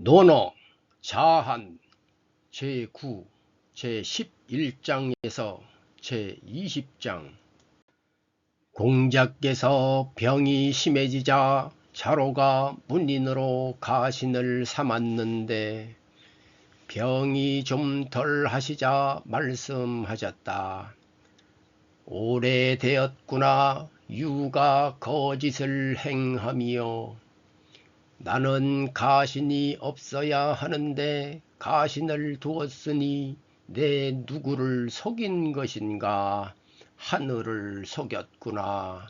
논어 자한 제9 제11장에서 제20장. 공자께서 병이 심해지자 자로가 문인으로 가신을 삼았는데 병이 좀 덜 하시자 말씀하셨다. 오래되었구나. 유가 거짓을 행하며 나는 가신이 없어야 하는데 가신을 두었으니 내 누구를 속인 것인가 하늘을 속였구나.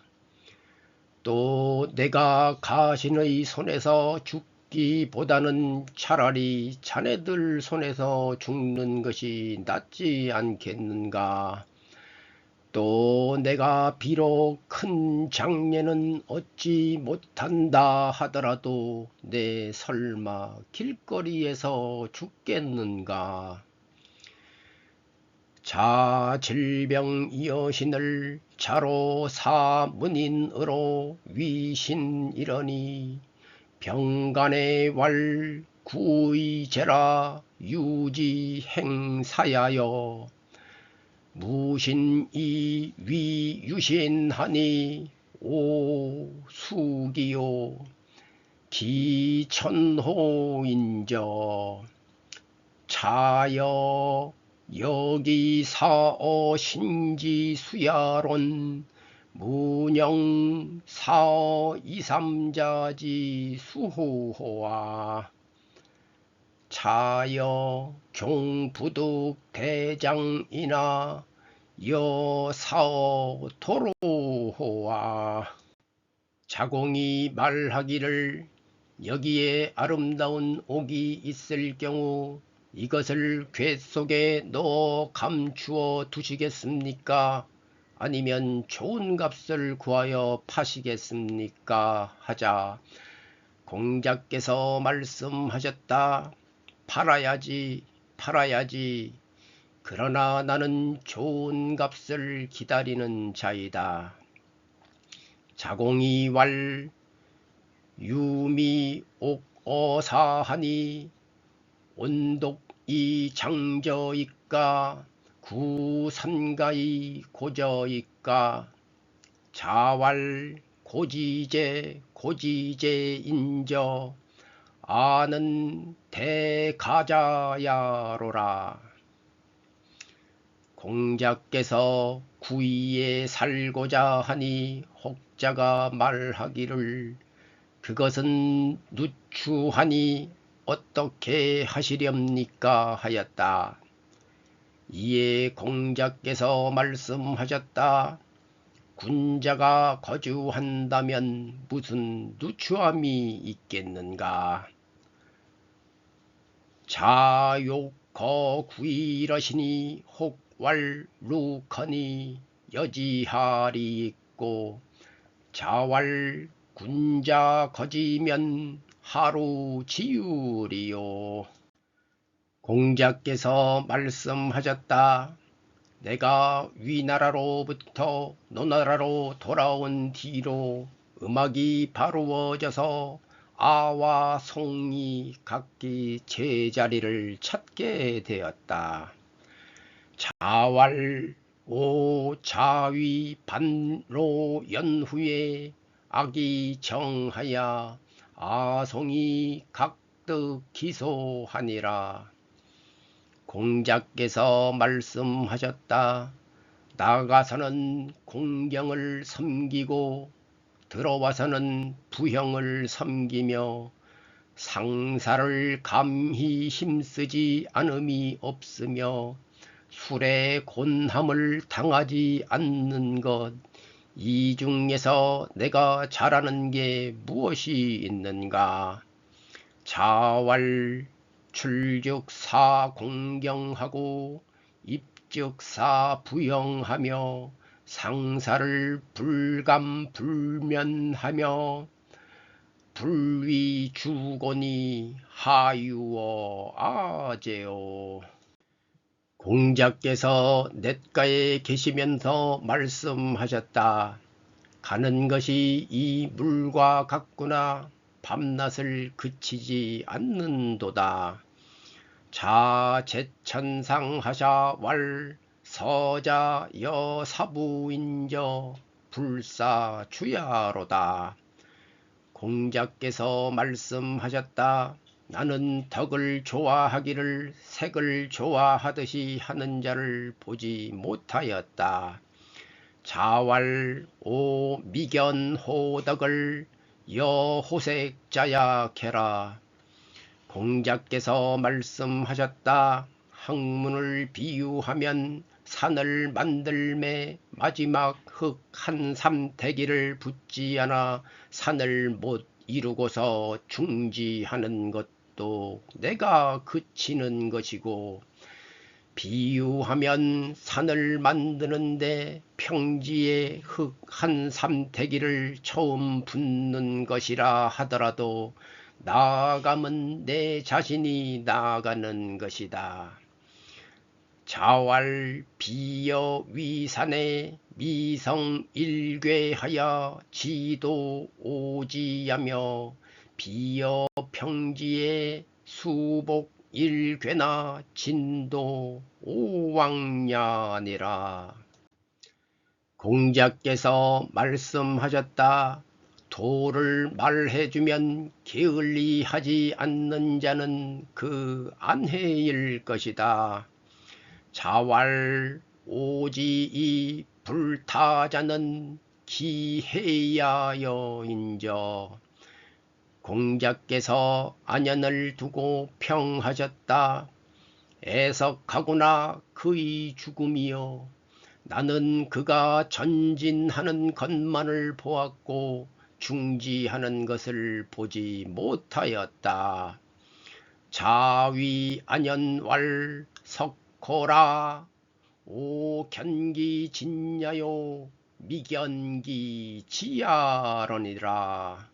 또 내가 가신의 손에서 죽기보다는 차라리 자네들 손에서 죽는 것이 낫지 않겠는가. 또 내가 비록 큰 장례는 얻지 못한다 하더라도 내 설마 길거리에서 죽겠는가. 자 질병이여신을 자로 사문인으로 위신이러니 병간의 왈 구의제라 유지행사야여 무신이 위유신하니 오 수기요. 기천호인저 차여 여기 사어 신지 수야론 문영 사어 이삼자지 수호호와 차여 경부득 대장이나 여사어 도로호와 자공이 말하기를 여기에 아름다운 옥이 있을 경우 이것을 궤 속에 넣어 감추어 두시겠습니까? 아니면 좋은 값을 구하여 파시겠습니까? 하자 공자께서 말씀하셨다. 팔아야지, 팔아야지. 그러나 나는 좋은 값을 기다리는 자이다. 자공이 왈 유미 옥어사하니 온독이 장저이까 구산가이 고저이까 자왈 고지제 고지제 인저 아는 대가자야로라 공자께서 구이에 살고자 하니 혹자가 말하기를 그것은 누추하니 어떻게 하시렵니까 하였다. 이에 공자께서 말씀하셨다. 군자가 거주한다면 무슨 누추함이 있겠는가. 자욕거 구이러시니 혹왈 루커니 여지하리 있고 자왈 군자 거지면 하루 지율이요. 공자께서 말씀하셨다. 내가 위나라로부터 노나라로 돌아온 뒤로 음악이 바루어져서 아와 송이 각기 제자리를 찾게 되었다. 자왈 오 자위 반로 연후에 악이 정하야 아송이 각득 기소하니라. 공자께서 말씀하셨다. 나가서는 공경을 섬기고 들어와서는 부형을 섬기며 상사를 감히 힘쓰지 않음이 없으며 술의 곤함을 당하지 않는 것, 이 중에서 내가 잘하는 게 무엇이 있는가? 자왈 출죽사 공경하고 입죽사 부영하며 상사를 불감 불면하며 불위 주거니 하유어 아제요 공자께서 냇가에 계시면서 말씀하셨다. 가는 것이 이 물과 같구나. 밤낮을 그치지 않는도다. 자 제천상하샤 왈 서자 여 사부인저 불사 주야로다. 공자께서 말씀하셨다. 나는 덕을 좋아하기를 색을 좋아하듯이 하는 자를 보지 못하였다. 자왈 오 미견 호덕을 여호색자야 캐라. 공자께서 말씀하셨다. 학문을 비유하면 산을 만들매 마지막 흙 한 삼대기를 붙지 않아 산을 못 이루고서 중지하는 것도 내가 그치는 것이고 비유하면 산을 만드는데 평지에 흙 한 삼대기를 처음 붓는 것이라 하더라도 나아감은 내 자신이 나아가는 것이다. 자왈 비여 위산에 미성 일괴하여 지도 오지하며 비여 평지에 수복 일괴나 진도 오왕냐니라. 공자께서 말씀하셨다. 도를 말해주면 게을리하지 않는 자는 그 안해일 것이다. 자왈 오지이 불타자는 기해야여 인저 공자께서 안연을 두고 평하셨다. 애석하구나 그의 죽음이여 나는 그가 전진하는 것만을 보았고 중지하는 것을 보지 못하였다. 자위 안연왈 석 호라. 오 견기 진야요? 미견기 지야러니라